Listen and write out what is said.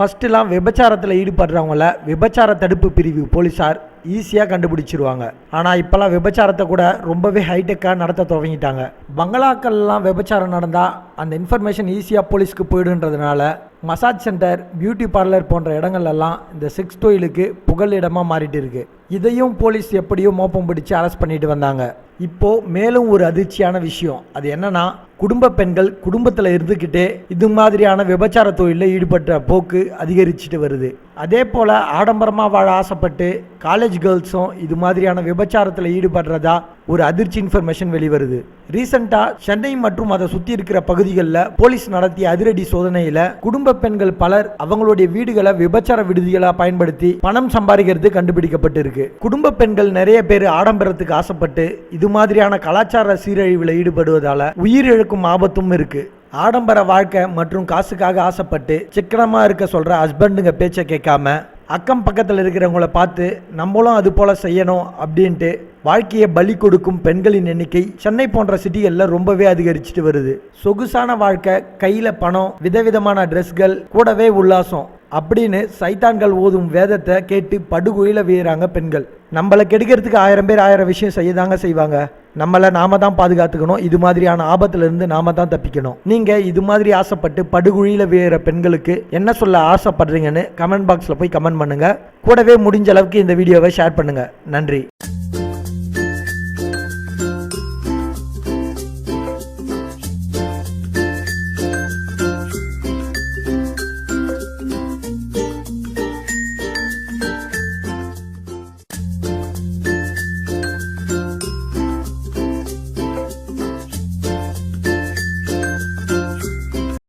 ஃபஸ்ட்டுலாம் விபச்சாரத்தில் ஈடுபடுறவங்கள விபச்சார தடுப்பு பிரிவு போலீஸார் ஈஸியாக கண்டுபிடிச்சிருவாங்க. ஆனால் இப்போல்லாம் விபச்சாரத்தை கூட ரொம்பவே ஹைடெக்காக நடத்த துவங்கிட்டாங்க. பங்களாக்கள்லாம் விபச்சாரம் நடந்தால் அந்த இன்ஃபர்மேஷன் ஈஸியாக போலீஸ்க்கு போயிடுன்றதுனால மசாஜ் சென்டர் பியூட்டி பார்லர் போன்ற இடங்கள்லாம் இந்த செக்ஸ் தொழிலுக்கு புகலிடமாக மாறிட்டு இருக்கு இதையும் போலீஸ் எப்படியோ மோப்பம் பிடிச்சு அரெஸ்ட் பண்ணிட்டு வந்தாங்க. இப்போ மேலும் ஒரு அதிர்ச்சியான விஷயம். அது என்னன்னா குடும்ப பெண்கள் குடும்பத்தில் இருந்துக்கிட்டே இது மாதிரியான விபச்சார தொழிலில் ஈடுபட்ட போக்கு அதிகரிச்சுட்டு வருது. அதே போல் ஆடம்பரமாக வாழ ஆசைப்பட்டு காலேஜ் கேர்ள்ஸும் இது மாதிரியான விபச்சாரத்தில் ஈடுபடுறதா ஒரு அதிர்ச்சி இன்ஃபர்மேஷன் வெளிவருது. ரீசெண்டாக சென்னை மற்றும் அதை சுற்றி இருக்கிற பகுதிகளில் போலீஸ் நடத்திய அதிரடி சோதனையில் குடும்ப பெண்கள் பலர் அவங்களுடைய வீடுகளை விபச்சார விடுதிகளாக பயன்படுத்தி பணம் சம்பாதிக்கிறது கண்டுபிடிக்கப்பட்டிருக்கு. குடும்ப பெண்கள் நிறைய பேர் ஆடம்பரத்துக்கு ஆசைப்பட்டு இது மாதிரியான கலாச்சார சீரழிவில் ஈடுபடுவதால் உயிரிழக்கும் ஆபத்தும் இருக்குது ஆடம்பர வாழ்க்கை மற்றும் காசுக்காக ஆசைப்பட்டு சிக்கனமாக இருக்க சொல்கிற ஹஸ்பண்டுங்க பேச்சை கேட்காம அக்கம் பக்கத்தில் இருக்கிறவங்கள பார்த்து நம்மளும் அது போல் செய்யணும் அப்படின்ட்டு வாழ்க்கையை பலி கொடுக்கும் பெண்களின் எண்ணிக்கை சென்னை போன்ற சிட்டிகளில் ரொம்பவே அதிகரிச்சுட்டு வருது. சொகுசான வாழ்க்கை கையில் பணம் விதவிதமான ட்ரெஸ்கள் கூடவே உல்லாசம். அப்படின்னு சைத்தான்கள் ஓதும் வேதத்தை கேட்டு படுகுயில வீறாங்க பெண்கள். நம்மளை கெடுக்கிறதுக்கு ஆயிரம் பேர் ஆயிரம் விஷயம் செய்ய தாங்க செய்வாங்க. நம்மளை நாம தான் பாதுகாத்துக்கணும். இது மாதிரியான ஆபத்துலேருந்து நாம தான் தப்பிக்கணும். நீங்கள் இது மாதிரி ஆசைப்பட்டு படுகுழியில் வீற பெண்களுக்கு என்ன சொல்ல ஆசைப்படுறீங்கன்னு கமெண்ட் பாக்ஸில் போய் கமெண்ட் பண்ணுங்கள் கூடவே முடிஞ்ச அளவுக்கு இந்த வீடியோவை ஷேர் பண்ணுங்கள் நன்றி.